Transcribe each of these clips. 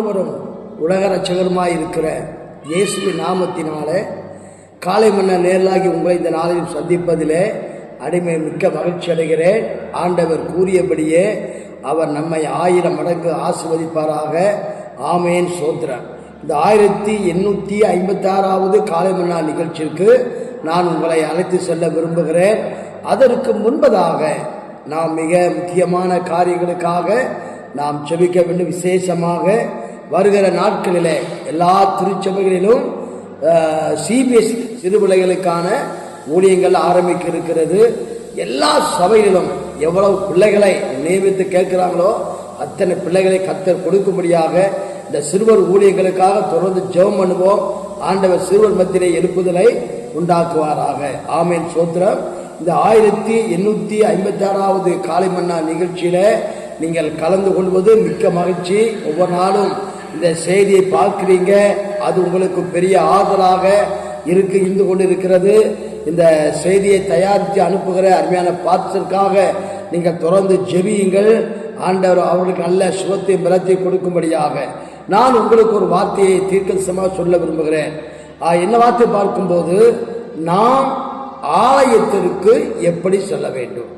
ஆண்டவரும் உலக ரட்சகருமாய் இருக்கிற இயேசுவின் நாமத்தினாலே காலை மன்ன நேரலாகி உங்களை இந்த நாளில் சந்திப்பதிலே அடிமை மிக்க மகிழ்ச்சி அடைகிறேன். ஆண்டவர் கூறியபடியே அவர் நம்மை ஆயிரம் மடங்கு ஆசிர்வதிப்பாராக. ஆமேன். சோத்ரன் இந்த ஆயிரத்தி எண்ணூற்றி ஐம்பத்தாறாவது காலை மன்னா நிகழ்ச்சிக்கு நான் உங்களை அழைத்து செல்ல விரும்புகிறேன். அதற்கு முன்பதாக நாம் மிக முக்கியமான காரியங்களுக்காக நாம் செபிக்க வேண்டும். விசேஷமாக வருகிற நாட்களிலே எல்லா திருச்சபைகளிலும் சிபிஎஸ் சிறுபிள்ளைகளுக்கான ஊழியங்கள் ஆரம்பிக்க இருக்கிறது. எல்லா சபையிலும் எவ்வளவு பிள்ளைகளை நியமித்து கேட்கிறாங்களோ அத்தனை பிள்ளைகளை கத்தர் கொடுக்கும்படியாக இந்த சிறுவர் ஊழியங்களுக்காக தொடர்ந்து ஜெபம் பண்ணுவோம். ஆண்டவர் சிறுவர் மத்தியிலே எழுப்புதலை உண்டாக்குவாராக. ஆமேன். சோத்திரம். இந்த ஆயிரத்தி எண்ணூத்தி ஐம்பத்தி ஆறாவது காலை மன்னா நிகழ்ச்சியில நீங்கள் கலந்து கொள்வது மிக்க மகிழ்ச்சி. ஒவ்வொரு நாளும் இந்த செய்தியை பார்க்கிறீங்க அது உங்களுக்கு பெரிய ஆதரவாக இருக்கு இருந்து கொண்டு இருக்கிறது இந்த செய்தியை தயாரித்து அனுப்புகிற அருமையான பாத்திற்காக நீங்கள் தொடர்ந்து ஜெபியுங்கள். ஆண்டவர் அவர்களுக்கு நல்ல சுகத்தை பலத்தை கொடுக்கும்படியாக. நான் உங்களுக்கு ஒரு வார்த்தையை தீர்க்கமாக சொல்ல விரும்புகிறேன். என்ன வார்த்தை பார்க்கும்போது நாம் ஆலயத்திற்கு எப்படி செல்ல வேண்டும்?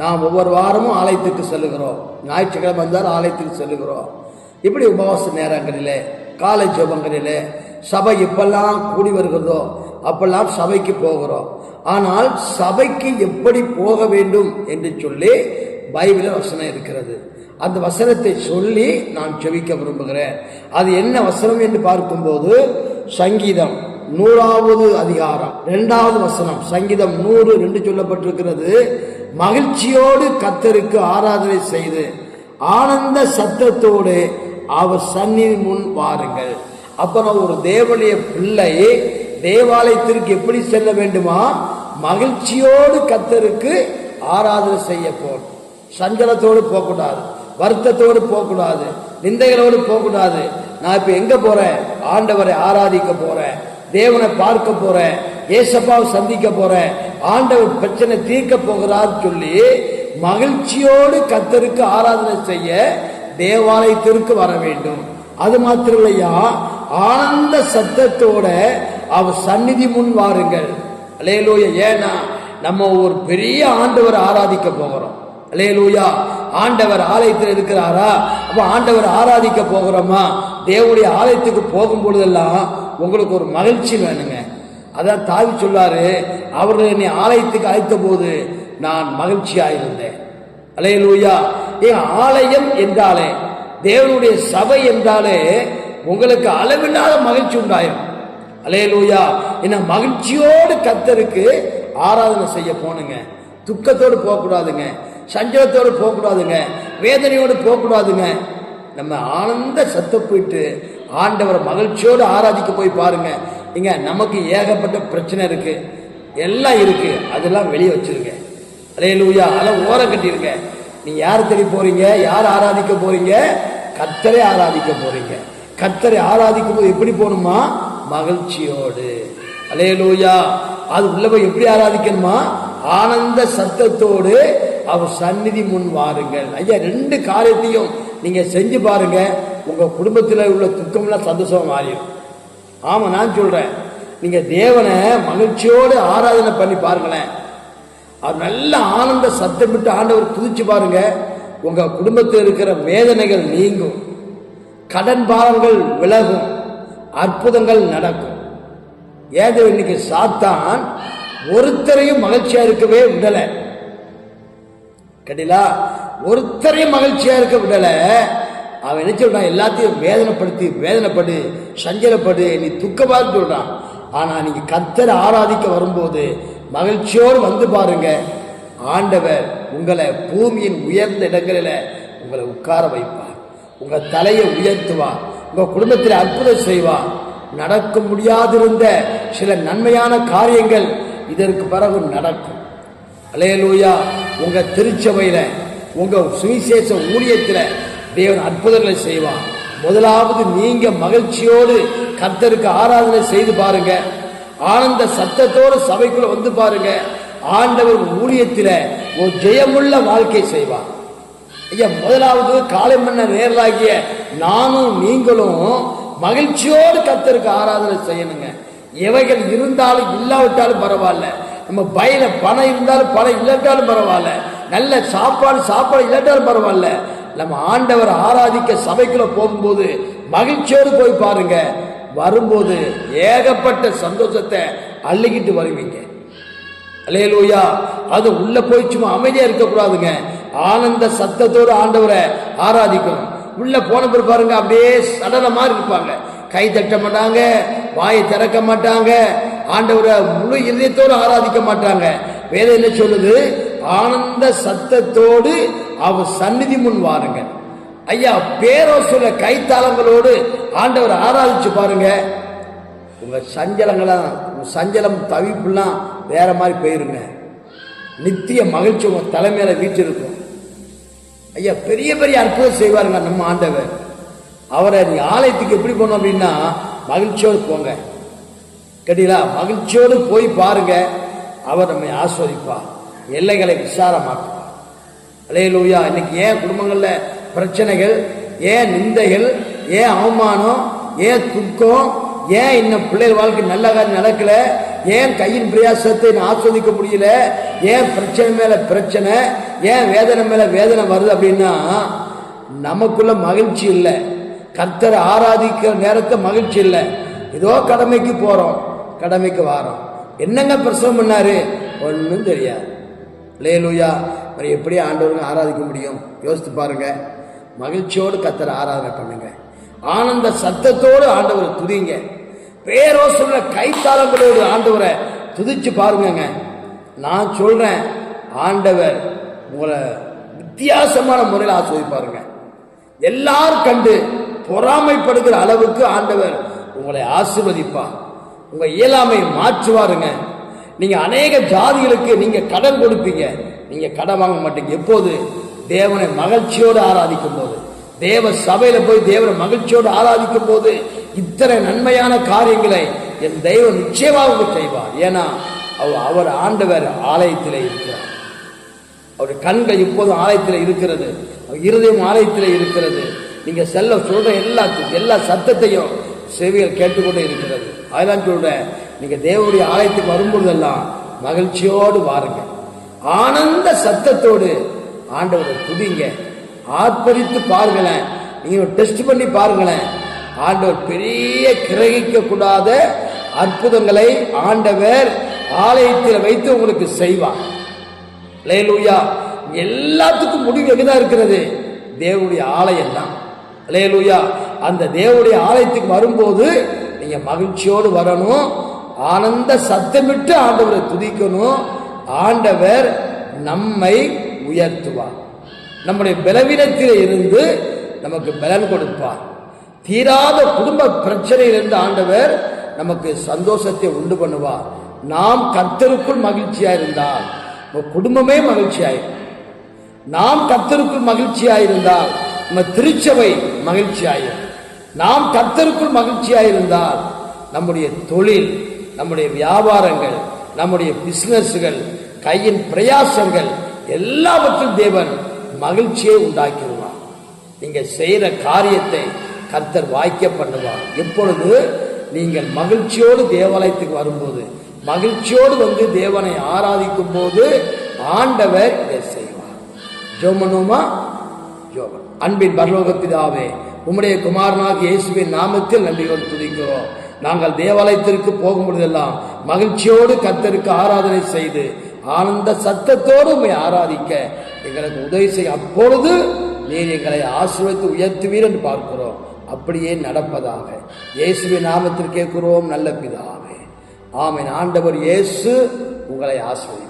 நாம் ஒவ்வொரு வாரமும் ஆலயத்துக்கு செல்லுகிறோம். ஞாயிற்றுக்கிழமை வந்தால் ஆலயத்துக்கு செல்லுகிறோம். இப்படி உபவாச நேரங்களில் காலை ஜபங்களில் சபை எப்பெல்லாம் கூடி வருகிறதோ அப்பெல்லாம் சபைக்கு போகிறோம். ஆனால் சபைக்கு எப்படி போக வேண்டும் என்று சொல்லி பைபிளில் வசனம் இருக்கிறது. அந்த வசனத்தை சொல்லி நான் செவிக்க விரும்புகிறேன். அது என்ன வசனம் என்று பார்க்கும்போது சங்கீதம் நூறாவது அதிகாரம் இரண்டாவது வசனம். சங்கீதம் நூறு என்று சொல்லப்பட்டிருக்கிறது. மகிழ்ச்சியோடு கத்தருக்கு ஆராதனை செய்து ஆனந்த சத்தத்தோடு அவர் சந்நிதி முன் வாருங்கள். அப்புறம் ஒரு தேவனுடைய பிள்ளை தேவாலயத்திற்கு எப்படி செல்ல வேண்டுமா? மகிழ்ச்சியோடு கத்தருக்கு ஆராதனை செய்ய போகணும் சஞ்சலத்தோடு போகக்கூடாது வருத்தத்தோடு போகக்கூடாது நிந்தைகளோடு போகக்கூடாது. நான் இப்ப எங்க போறேன்? ஆண்டவரை ஆராதிக்க போறேன் தேவனை பார்க்க போறேன் ஏசப்பாவை சந்திக்க போறேன் ஆண்டவர் பிரச்சனை தீர்க்க போகிறார் சொல்லி மகிழ்ச்சியோடு கத்தருக்கு ஆராதனை செய்ய தேவாலயத்திற்கு வர வேண்டும். அது மாத்திரம் இல்லையா ஆனந்த சத்தத்தோட அவர் சந்நிதி முன் வாருங்கள். அலேலூய ஏன்னா நம்ம ஒரு பெரிய ஆண்டவர் ஆராதிக்க போகிறோம். அலேலூயா ஆண்டவர் ஆலயத்தில் இருக்கிறாரா? அப்ப ஆண்டவர் ஆராதிக்க போகிறோமா? தேவனுடைய ஆலயத்துக்கு போகும் பொழுதெல்லாம் உங்களுக்கு ஒரு மகிழ்ச்சி வேணுங்க. அதான் தாவி சொல்லாரு அவர்கள் என்னை ஆலயத்துக்கு அழைத்த போது நான் மகிழ்ச்சியாயிருந்தேன். அலையலூயா ஆலயம் என்றாலே தேவனுடைய சபை என்றாலே உங்களுக்கு அளவில்லாத மகிழ்ச்சி உண்டாயும் அலையலூயா. என்ன மகிழ்ச்சியோடு கத்தருக்கு ஆராதனை செய்ய போனுங்க. துக்கத்தோடு போகக்கூடாதுங்க. சஞ்சலத்தோடு போகக்கூடாதுங்க. வேதனையோடு போகக்கூடாதுங்க. நம்ம ஆனந்த சத்த போயிட்டு ஆண்டவரை மகிழ்ச்சியோடு ஆராதிக்க போய் பாருங்க. இங்க நமக்கு ஏகப்பட்ட பிரச்சனை இருக்கு. எல்லாம் இருக்கு. அதெல்லாம் வெளியே வச்சிருங்க. அலையலூயா. அதெல்லாம் ஓரம் கட்டியிருக்கேன் நீங்கள் யார் தேடி போறீங்க? யார் ஆராதிக்க போறீங்க? கத்தரை ஆராதிக்க போறீங்க. கத்தரை ஆராதிக்கும் போது எப்படி போகணுமா? மகிழ்ச்சியோடு. அலையலூயா அது உள்ள போய் எப்படி ஆராதிக்கணுமா? ஆனந்த சத்தத்தோடு அவர் சந்நிதி முன் வாருங்கள். ஐயா ரெண்டு காரியத்தையும் நீங்க செஞ்சு பாருங்க. உங்க குடும்பத்தில் உள்ள துக்கம்லாம் சந்தோஷமா மாறிடும். ஆமா நான் சொல்றேன். நீங்க தேவனை மகிழ்ச்சியோடு ஆராதனை பண்ணி பாருங்களேன். அவர் நல்ல ஆனந்த சத்தமிட்டு ஆண்டவர் துதிச்சு பாருங்க. உங்க குடும்பத்தில் இருக்கிற வேதனைகள் நீங்கும். கடன் பாரங்கள் விலகும். அற்புதங்கள் நடக்கும். ஏதோ இன்னைக்கு சாத்தான் ஒருத்தரையும் மகிழ்ச்சியா இருக்கவே விடல. கட்டிலா ஒருத்தரையும் மகிழ்ச்சியா இருக்க விடல. அவன் என்ன சொல்றான்? எல்லாத்தையும் வேதனைப்படுத்தி வேதனைப்படு சஞ்சலப்படு நீ துக்கமாக சொல்றான். ஆனா நீங்க கத்தரை ஆராதிக்க வரும்போது மகிழ்ச்சியோடு வந்து பாருங்க. ஆண்டவர் உங்களை பூமியின் உயர்ந்த இடங்களில் உங்களை உட்கார வைப்பார். உங்கள் தலையை உயர்த்துவார். உங்கள் குடும்பத்தில் அற்புதம் செய்வார். நடக்க முடியாதிருந்த சில நன்மையான காரியங்கள் இதற்கு பிறகு நடக்கும். அலையலூயா. உங்கள் திருச்சபையில் உங்கள் சுவிசேஷ ஊழியத்தில் தேவன் அற்புதங்களை செய்வான் முதலாவது நீங்கள் மகிழ்ச்சியோடு கர்த்தருக்கு ஆராதனை செய்து பாருங்கள் ஆனந்த சத்தத்தோடு சபைக்குள்ள வந்து பாருங்க. ஆண்டவர் ஊழியத்தில் ஒரு ஜெயமுள்ள வாழ்க்கை செய்வார். ஐயா முதலாவது காலை மன்ன நேரலாகிய நானும் நீங்களும் மகிழ்ச்சியோடு கத்தருக்கு ஆராதனை செய்யணுங்க. எவைகள் இருந்தாலும் இல்லாவிட்டாலும் பரவாயில்ல. நம்ம பயில பணம் இருந்தாலும் பணம் இல்லாட்டாலும் பரவாயில்ல. நல்ல சாப்பாடு சாப்பாடு இல்லாட்டாலும் பரவாயில்ல. நம்ம ஆண்டவர் ஆராதிக்க சபைக்குள்ள போகும்போது மகிழ்ச்சியோடு போய் பாருங்க. வரும்போது ஏகப்பட்ட சந்தோஷத்தை அள்ளிக்கிட்டு வருவீங்க. அலையலூயா அது உள்ள போய் சும்மா அமைதியா இருக்கக்கூடாதுங்க. ஆனந்த சத்தத்தோடு ஆண்டவரை ஆராதிக்கணும். உள்ள போன பிறகு பாருங்க அப்படியே சடல இருப்பாங்க. கை தட்ட மாட்டாங்க வாயை திறக்க மாட்டாங்க. ஆண்டவரை முழு இதயத்தோடு ஆராதிக்க மாட்டாங்க. வேதம் என்ன சொல்லுது? ஆனந்த சத்தத்தோடு அவர் சந்நிதி முன் வாருங்க ஐயா பேரோ சொல்ல கைத்தாளங்களோடு ஆண்டவர் ஆராதிச்சு பாருங்க. உங்க சஞ்சலங்களாம் சஞ்சலம் தவிப்புலாம் வேற மாதிரி போயிருங்க. நித்திய மகிழ்ச்சி உங்க தலைமையில வீற்றிருக்கும். ஐயா பெரிய பெரிய அற்புதம் செய்வாருங்க நம்ம ஆண்டவர். அவரை நீ ஆலயத்துக்கு எப்படி போனோம் அப்படின்னா மகிழ்ச்சியோடு போங்க. கேட்டீங்களா? மகிழ்ச்சியோடு போய் பாருங்க. அவர் நம்மை ஆஸ்வதிப்பார். எல்லைகளை விசாரமாக்குவார். அலையலூயா இன்னைக்கு ஏன் குடும்பங்கள்ல பிரச்சனைகள் ஏன் நிந்தைகள் ஏன் அவமானம் ஏன் துக்கம் ஏன் இன்னும் பிள்ளைகள் வாழ்க்கை நல்ல நடக்கல ஏன் கையின் பிரயாசத்தை நான் ஆஸ்வதிக்க முடியல ஏன் பிரச்சனை மேல பிரச்சனை ஏன் வேதனை மேல வேதனை வருது அப்படின்னா நமக்குள்ள மகிழ்ச்சி இல்லை. கர்த்தரை ஆராதிக்கிற நேரத்தை மகிழ்ச்சி இல்லை. ஏதோ கடமைக்கு போறோம் கடமைக்கு வாரோம். என்னங்க பிரசவம் பண்ணாரு? ஒன்றும் தெரியாது. லேலுயா எப்படி ஆண்டவருங்க ஆராதிக்க முடியும்? யோசித்து பாருங்க. மகிழ்ச்சியோடு கத்தரை ஆராதனை பண்ணுங்க. ஆனந்த சத்தத்தோடு ஆண்டவரை துதிங்க. பேரோ சொல்ற கைத்தாளங்களோடு ஆண்டவரை துதிச்சு பாருங்கங்க. நான் சொல்றேன் ஆண்டவர் உங்களை வித்தியாசமான முறையில் ஆஸ்வதிப்பாருங்க. எல்லாரும் கண்டு பொறாமைப்படுகிற அளவுக்கு ஆண்டவர் உங்களை ஆசிர்வதிப்பார். உங்க இயலாமை மாற்றுவாருங்க. நீங்க அநேக ஜாதிகளுக்கு நீங்க கடன் கொடுப்பீங்க. நீங்க கடன் வாங்க மாட்டீங்க. எப்போது? தேவனை மகிழ்ச்சியோடு ஆராதிக்கும் போது தேவ சபையில போய் தேவனை மகிழ்ச்சியோடு ஆராதிக்கும் போது இத்தனை நன்மையான காரியங்களை என் தெய்வம் நிச்சயமாக செய்வார். ஏன்னா அவர் ஆண்டவர் ஆலயத்திலே இருக்கிறார். அவர் கண்கள் இப்போதும் ஆலயத்தில் இருக்கிறது. அவர் இருதயம் ஆலயத்தில் இருக்கிறது. நீங்க செல்ல சொல்ற எல்லா எல்லா சத்தத்தையும் செவிகள் கேட்டுக்கொண்டே இருக்கிறது. அதெல்லாம் சொல்றேன். நீங்க தேவனுடைய ஆலயத்துக்கு வரும்பொழுதெல்லாம் மகிழ்ச்சியோடு வாருங்க ஆனந்த சத்தத்தோடு ஆண்டவரை துதிங்க. ஆர்ப்பரித்து பாருங்களேன். நீங்க டெஸ்ட் பண்ணி பாருங்களேன். ஆண்டவர் பெரிய கிரகிக்க கூடாத அற்புதங்களை ஆண்டவர் ஆலயத்தில் வைத்து உங்களுக்கு செய்வார். லேலூயா எல்லாத்துக்கும் முடிவு எங்கதான் இருக்கிறது? தேவனுடைய ஆலயம் தான். லேலூயா அந்த தேவனுடைய ஆலயத்துக்கு வரும்போது நீங்க மகிழ்ச்சியோடு வரணும். ஆனந்த சத்தமிட்டு ஆண்டவரை துதிக்கணும். ஆண்டவர் நம்மை உயர்த்துவார் நம்முடைய பலவீனத்தில் இருந்து நமக்கு பலன் கொடுப்பார். தீராத குடும்ப பிரச்சனையிலிருந்து ஆண்டவர் நமக்கு சந்தோஷத்தை உண்டு பண்ணுவார். நாம் கர்த்தருக்குள் மகிழ்ச்சியா இருந்தால் நம்ம குடும்பமே மகிழ்ச்சியாயிருக்கும் நாம் கர்த்தருக்குள் மகிழ்ச்சியாயிருந்தால் நம்ம திருச்சபை மகிழ்ச்சியாயிரும். நாம் கர்த்தருக்குள் மகிழ்ச்சியாயிருந்தால் நம்முடைய தொழில் நம்முடைய வியாபாரங்கள் நம்முடைய பிசினஸ்கள் கையின் பிரயாசங்கள் எல்லாவற்றிலும் தேவன் மகிழ்ச்சியை உண்டாக்கிடுவார். நீங்க செய்யற காரியத்தை கர்த்தர் வாய்க்க பண்ணுவார். எப்பொழுது? நீங்கள் மகிழ்ச்சியோடு தேவாலயத்துக்கு வரும்போது மகிழ்ச்சியோடு வந்து தேவனை ஆராதிக்கும் போது ஆண்டவர் இதை செய்வார். ஜோமனுமா? ஜோமன். அன்பின் பரலோக பிதாவே உம்முடைய குமாரனாக இயேசுவின் நாமத்தில் நன்றியோடு துதிக்கிறோம். நாங்கள் தேவாலயத்திற்கு போகும் பொழுதெல்லாம் மகிழ்ச்சியோடு கர்த்தருக்கு ஆராதனை செய்து ஆனந்த சத்தத்தோடு உண்மை ஆராதிக்க. எங்களுக்கு உதவி செய்ய. அப்பொழுது நீர் எங்களை ஆசீர்வதித்து உயர்த்துவீர் என்று பார்க்கிறோம். அப்படியே நடப்பதாக. இயேசுவின் நாமத்தில் கேட்கிறோம். நல்ல பிதாவே. ஆமின். ஆண்டவர் இயேசு உங்களை ஆசீர்வதிப்பார்.